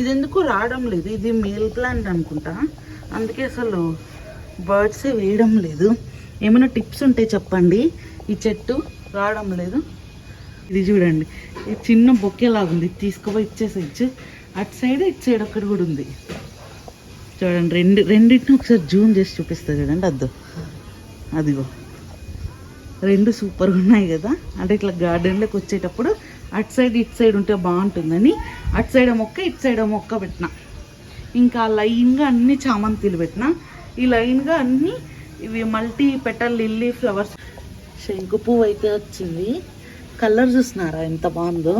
ఇది ఎందుకు రావడం లేదు? ఇది మేల్ ప్లాంట్ అనుకుంటా. అందుకే అసలు బర్డ్స్ వేయడం లేదు. ఏమైనా టిప్స్ ఉంటే చెప్పండి. ఈ చెట్టు రావడం లేదు. ఇది చూడండి. ఇది చిన్న బొక్కేలాగా ఉంది. తీసుకుపోయి ఇచ్చేసేయచ్చు అటు సైడ్ ఇటు సైడ్ ఒక్కటి కూడా ఉంది. చూడండి రెండు రెండింటిని ఒకసారి జూమ్ చేసి చూపిస్తా చూడండి. అద్దు. అదిగో. రెండు సూపర్గా ఉన్నాయి కదా. అంటే ఇట్లా గార్డెన్లోకి వచ్చేటప్పుడు అటు సైడ్ ఇటు సైడ్ ఉంటే బాగుంటుందని. అటు సైడ్ మొక్క ఇటు సైడ్ మొక్క పెట్టిన. ఇంకా లైన్గా అన్ని చామంతిలు పెట్టిన. ఈ లైన్గా అన్ని ఇవి మల్టీ పెటల్ లిల్లీ ఫ్లవర్స్. శంకు పువ్వు అయితే వచ్చింది. కలర్ చూస్తున్నారా ఎంత బాగుందో.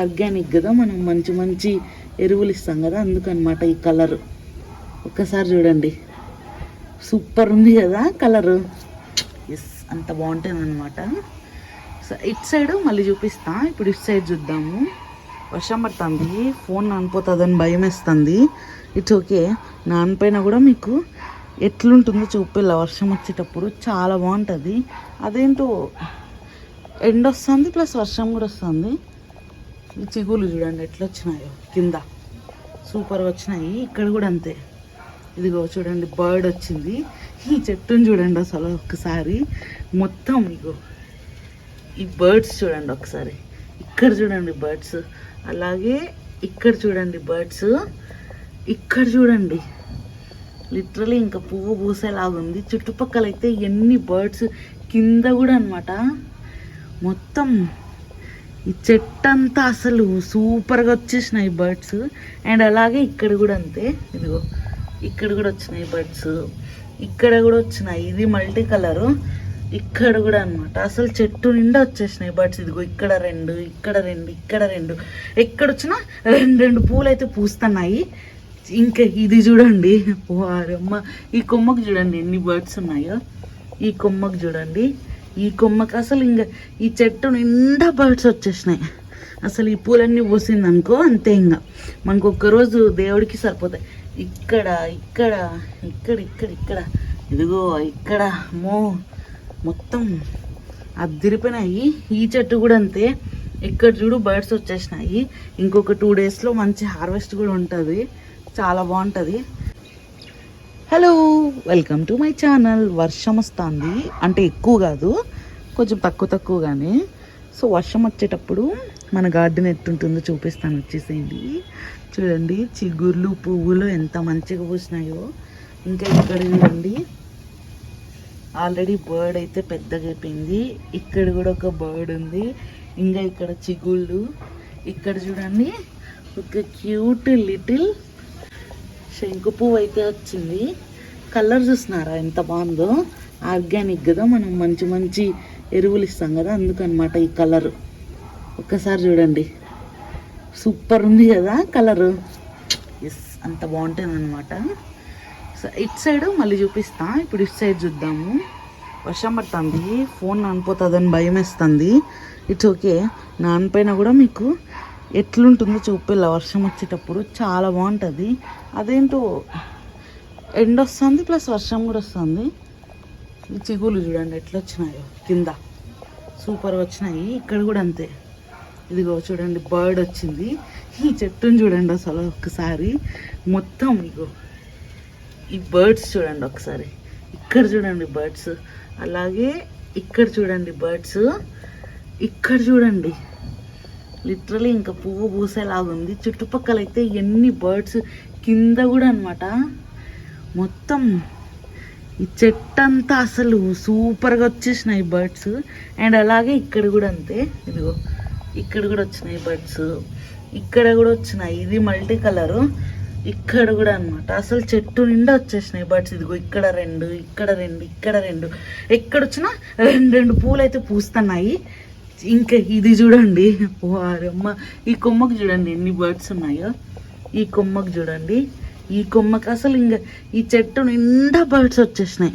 ఆర్గానిక్ కదా మనం మంచి మంచి ఎరువులు ఇస్తాం కదా అందుకనమాట ఈ కలర్. ఒక్కసారి చూడండి. సూపర్ ఉంది కదా కలరు. ఎస్ అంత బాగుంటుంది అనమాట ఇటు సైడ్ మళ్ళీ చూపిస్తా. ఇప్పుడు ఇటు సైడ్ చూద్దాము. వర్షం పడుతుంది. ఫోన్ నానిపోతుందని భయం వేస్తుంది. It's okay. నానిపోయినా కూడా మీకు ఎట్లుంటుందో చూపిల్ల. వర్షం వచ్చేటప్పుడు చాలా బాగుంటుంది. అదేంటో ఎండ వస్తుంది ప్లస్ వర్షం కూడా వస్తుంది. ఈ చిగులు చూడండి ఎట్లా వచ్చినాయో కింద. సూపర్గా వచ్చినాయి. ఇక్కడ కూడా అంతే. ఇదిగో చూడండి బర్డ్ వచ్చింది. ఈ చెట్టుని చూడండి అసలు ఒకసారి మొత్తం ఇగో ఈ బర్డ్స్ చూడండి ఒకసారి. ఇక్కడ చూడండి బర్డ్స్. అలాగే ఇక్కడ చూడండి బర్డ్స్. ఇక్కడ చూడండి. లిటరలీ ఇంకా పువ్వు పూసేలాగా ఉంది. చుట్టుపక్కల అయితే ఎన్ని బర్డ్స్ కింద కూడా అన్నమాట. మొత్తం ఈ చెట్టంతా అసలు సూపర్గా వచ్చేసినాయి బర్డ్స్. అండ్ అలాగే ఇక్కడ కూడా అంతే. ఇదిగో ఇక్కడ కూడా వచ్చినాయి బర్డ్స్. ఇక్కడ కూడా వచ్చినాయి. ఇది మల్టీ కలరు. ఇక్కడ కూడా అన్నమాట. అసలు చెట్టు నిండా వచ్చేసినాయి బర్డ్స్. ఇదిగో ఇక్కడ రెండు ఇక్కడ రెండు ఇక్కడ రెండు. ఎక్కడొచ్చినా రెండు రెండు పూలు అయితే పూస్తున్నాయి. ఇంకా ఇది చూడండి. వారమ్మ ఈ కొమ్మకు చూడండి ఎన్ని బర్డ్స్ ఉన్నాయో. ఈ కొమ్మకు చూడండి. ఈ కొమ్మకి అసలు ఇంకా ఈ చెట్టు నిండా బర్డ్స్ వచ్చేసినాయి. అసలు ఈ పూలన్నీ పూసింది అనుకో అంతే ఇంకా. మనకు ఒక్కరోజు దేవుడికి సరిపోతాయి. ఇక్కడ ఇక్కడ ఇక్కడ ఇక్కడ ఇక్కడ. ఇదిగో ఇక్కడ. మో మొత్తం అద్దరిపోయినాయి ఈ చెట్టు కూడా అంతే. ఇక్కడ చూడు బర్డ్స్ వచ్చేసినాయి. ఇంకొక టూ డేస్లో మంచి హార్వెస్ట్ కూడా ఉంటుంది. చాలా బాగుంటుంది. Hello welcome to my channel వర్షం వస్తుంది. అంటే ఎక్కువ కాదు కొంచెం తక్కువ తక్కువగానే. సో వర్షం వచ్చేటప్పుడు మన గార్డెన్ ఎట్టుంటుందో చూపిస్తాను వచ్చేసేయండి. చూడండి చిగుర్లు పువ్వులు ఎంత మంచిగా పూసినాయో. ఇంకా ఇక్కడ చూడండి ఆల్రెడీ బర్డ్ అయితే పెద్దగా అయిపోయింది. ఇక్కడ కూడా ఒక బర్డ్ ఉంది. ఇంకా ఇక్కడ చిగుళ్ళు. ఇక్కడ చూడండి ఒక క్యూట్ లిటిల్ శంకు పువ్వు అయితే వచ్చింది. కలర్ చూస్తున్నారా? ఎంత బాగుందో. ఆర్గానిక్ కదా మనం మంచి మంచి ఎరువులు ఇస్తాం కదా అందుకనమాట ఈ కలర్. ఒక్కసారి చూడండి. సూపర్ ఉంది కదా కలరు. ఎస్ అంత బాగుంటుంది అనమాట ఇటు సైడ్ మళ్ళీ చూపిస్తా. ఇప్పుడు ఇటు సైడ్ చూద్దాము. వర్షం పడుతుంది. ఫోన్ నానిపోతుందని భయం వేస్తుంది. It's okay. నానిపోయినా కూడా మీకు ఎట్లుంటుందో చూపిల్ల. వర్షం వచ్చేటప్పుడు చాలా బాగుంటుంది. అదేంటో ఎండ వస్తుంది ప్లస్ వర్షం కూడా వస్తుంది. చిగులు చూడండి ఎట్లా వచ్చినాయో కింద. సూపర్గా వచ్చినాయి. ఇక్కడ కూడా అంతే. ఇదిగో చూడండి బర్డ్ వచ్చింది. ఈ చెట్టుని చూడండి అసలు ఒకసారి మొత్తం ఇగో ఈ బర్డ్స్ చూడండి ఒకసారి. ఇక్కడ చూడండి బర్డ్స్. అలాగే ఇక్కడ చూడండి బర్డ్స్. ఇక్కడ చూడండి. లిటరలీ ఇంకా పువ్వు పూసేలాగా ఉంది చుట్టుపక్కల అయితే ఎన్ని బర్డ్స్ కింద కూడా అన్నమాట. మొత్తం ఈ చెట్టంతా అసలు సూపర్గా వచ్చేసినాయి బర్డ్స్. అండ్ అలాగే ఇక్కడ కూడా అంతే. ఇదిగో ఇక్కడ కూడా వచ్చినాయి బర్డ్స్. ఇక్కడ కూడా వచ్చినాయి. ఇది మల్టీ కలరు. ఇక్కడ కూడా అన్నమాట. అసలు చెట్టు నిండా వచ్చేసినాయి బర్డ్స్. ఇదిగో ఇక్కడ రెండు ఇక్కడ రెండు ఇక్కడ రెండు. ఎక్కడొచ్చినా రెండు రెండు పూలు అయితే పూస్తున్నాయి. ఇంకా ఇది చూడండి. వారమ్మ ఈ కొమ్మకు చూడండి ఎన్ని బర్డ్స్ ఉన్నాయో. ఈ కొమ్మకు చూడండి. ఈ కొమ్మకి అసలు ఇంకా ఈ చెట్టు నిండా బర్డ్స్ వచ్చేసినాయి.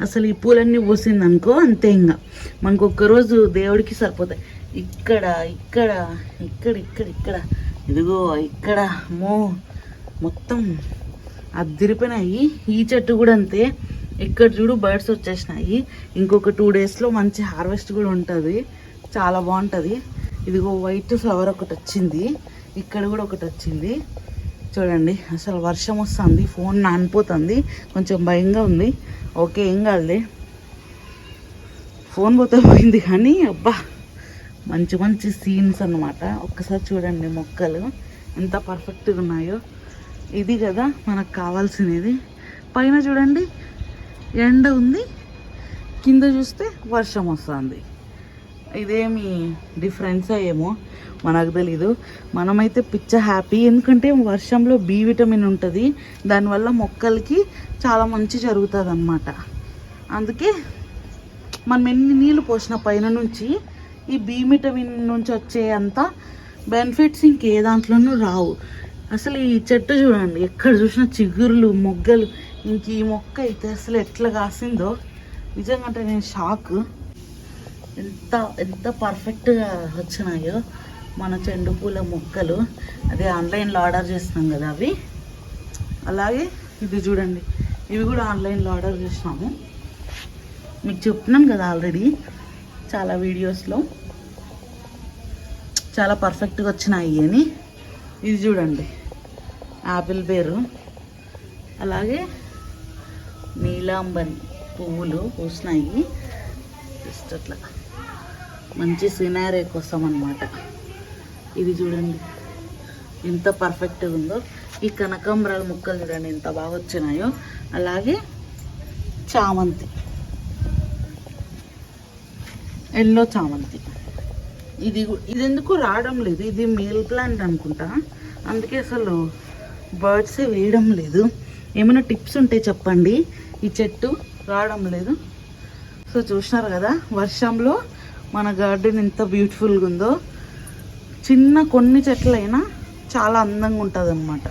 అసలు ఈ పూలన్నీ పూసింది అనుకో అంతే ఇంకా మనకు ఒక్కరోజు దేవుడికి సరిపోతాయి. ఇక్కడ ఇక్కడ ఇక్కడ ఇక్కడ ఇక్కడ. ఇదిగో ఇక్కడ. మో మొత్తం అద్దరిపోయినాయి. ఈ చెట్టు కూడా అంతే. ఇక్కడ చూడు బర్డ్స్ వచ్చేసినాయి. ఇంకొక టూ డేస్లో మంచి హార్వెస్ట్ కూడా ఉంటుంది. చాలా బాగుంటుంది. ఇదిగో వైట్ ఫ్లవర్ ఒకటి వచ్చింది. ఇక్కడ కూడా ఒకటి వచ్చింది. చూడండి అసలు వర్షం వస్తుంది. ఫోన్ నానిపోతుంది. కొంచెం భయంగా ఉంది. ఓకే ఏం కాదులే. ఫోన్ పోతే పోయింది కానీ అబ్బా! మంచి మంచి సీన్స్ అన్నమాట. ఒక్కసారి చూడండి మొక్కలు. ఎంత పర్ఫెక్ట్గా ఉన్నాయో. ఇది కదా మనకు కావాల్సినది. పైన చూడండి ఎండ ఉంది. కింద చూస్తే వర్షం వస్తుంది. ఇదేమి డిఫరెన్స్ ఏమో మనకు తెలీదు. మనమైతే పిచ్చ హ్యాపీ. ఎందుకంటే వర్షంలో బి విటమిన్ ఉంటుంది. దానివల్ల మొక్కలకి చాలా మంచి జరుగుతుంది అన్నమాట అందుకే మనం ఎన్ని నీళ్ళు పోసిన పైన నుంచి ఈ బి విటమిన్ నుంచి వచ్చే అంత బెనిఫిట్స్ ఇంకే దాంట్లోనూ రావు. అసలు ఈ చెట్టు చూడండి ఎక్కడ చూసినా చిగురులు మొగ్గలు. ఇంక ఈ మొక్క అయితే అసలు ఎట్లా కాసిందో. నిజంగా అంటే నేను షాక్ ఎంత ఎంత పర్ఫెక్ట్గా వచ్చినాయో మన చెండు పూల మొక్కలు. అదే ఆన్లైన్లో ఆర్డర్ చేస్తున్నాం కదా అవి. అలాగే ఇది చూడండి ఇవి కూడా ఆన్లైన్లో ఆర్డర్ చేసినాము. మీకు చెప్తున్నాను కదా ఆల్రెడీ చాలా వీడియోస్లో చాలా పర్ఫెక్ట్గా వచ్చినాయి అని ఇది చూడండి. యాపిల్ బేరు అలాగే నీలాంబరి పువ్వులు పూసినాయి. జస్ట్ అట్లా. మంచి సినారే కోసం అనమాట ఇది చూడండి. ఎంత పర్ఫెక్ట్గా ఉందో. ఈ కనకాంబరాల ముక్కలు చూడండి ఎంత బాగా వచ్చినాయో. అలాగే చామంతి. ఎల్లో చామంతి. ఇది ఇది ఎందుకు రావడం లేదు. ఇది మేల్ ప్లాంట్ అనుకుంటా. అందుకే అసలు బర్డ్స్ వేయడం లేదు. ఏమైనా టిప్స్ ఉంటే చెప్పండి. ఈ చెట్టు రావడం లేదు. సో చూసినారు కదా వర్షంలో మన గార్డెన్ ఎంత బ్యూటిఫుల్గా ఉందో. చిన్న కొన్ని చెట్లైనా చాలా అందంగా ఉంటుంది అన్నమాట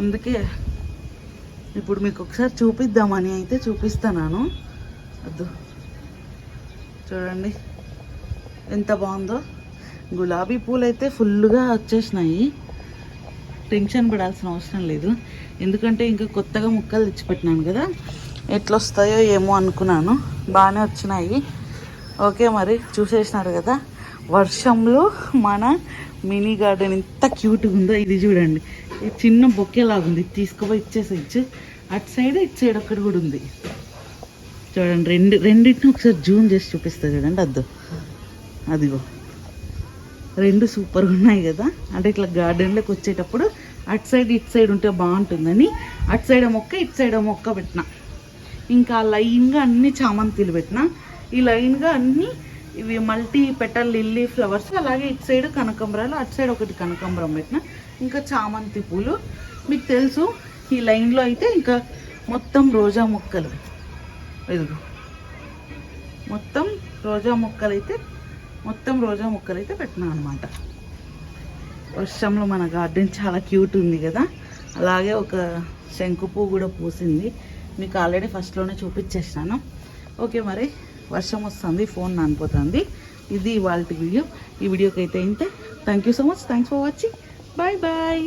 అందుకే ఇప్పుడు మీకు ఒకసారి చూపిద్దామని అయితే చూపిస్తున్నాను అద్దు చూడండి. ఎంత బాగుందో. గులాబీ పూలు అయితే ఫుల్గా వచ్చేసినాయి. టెన్షన్ పడాల్సిన అవసరం లేదు. ఎందుకంటే ఇంకా కొత్తగా ముక్కలు తెచ్చిపెట్టినాను కదా. ఎట్లా వస్తాయో ఏమో అనుకున్నాను. బాగానే వచ్చినాయి. ఓకే మరి చూసేసినారు కదా. వర్షంలో మన మినీ గార్డెన్ ఎంత క్యూట్గా ఉందో ఇది చూడండి. ఇది చిన్న బొక్కేలాగుంది. తీసుకుపోయి ఇచ్చేసేయచ్చు అటు సైడ్ ఇటు సైడ్ ఒక్కటి కూడా ఉంది. చూడండి రెండు రెండింటిని ఒకసారి జూమ్ చేసి చూపిస్తా చూడండి అద్దు. అదిగో. రెండు సూపర్గా ఉన్నాయి కదా? అంటే ఇట్లా గార్డెన్లోకి వచ్చేటప్పుడు అటు సైడ్ ఇటు సైడ్ ఉంటే బాగుంటుందని. అటు సైడ్ మొక్క ఇటు సైడ్ మొక్క పెట్టిన. ఇంకా లైన్గా అన్ని చామంతిలు పెట్టిన. ఈ లైన్గా అన్ని ఇవి మల్టీ పెటల్ లిల్లీ ఫ్లవర్స్ అలాగే ఇటు సైడ్ కనకాంబరాలు అటు సైడ్ ఒకటి కనకాంబరం పెట్టిన. ఇంకా చామంతి పూలు. మీకు తెలుసు ఈ లైన్లో అయితే ఇంకా మొత్తం రోజా మొక్కలు. ఇదిగో. మొత్తం రోజా మొక్కలు అయితే మొత్తం రోజా మొక్కలు అయితే పెట్టినా అనమాట వర్షంలో మన గార్డెన్ చాలా క్యూట్ ఉంది కదా. అలాగే ఒక శంకు పువ్వు కూడా పూసింది. మీకు ఆల్రెడీ ఫస్ట్లోనే చూపించేసాను ఓకే మరి వర్షం వస్తుంది ఫోన్ నానిపోతుంది. ఇది ఇవాళ వీడియో. ఈ వీడియోకి అయితే ఇంతే. Thank you so much thanks for watching bye bye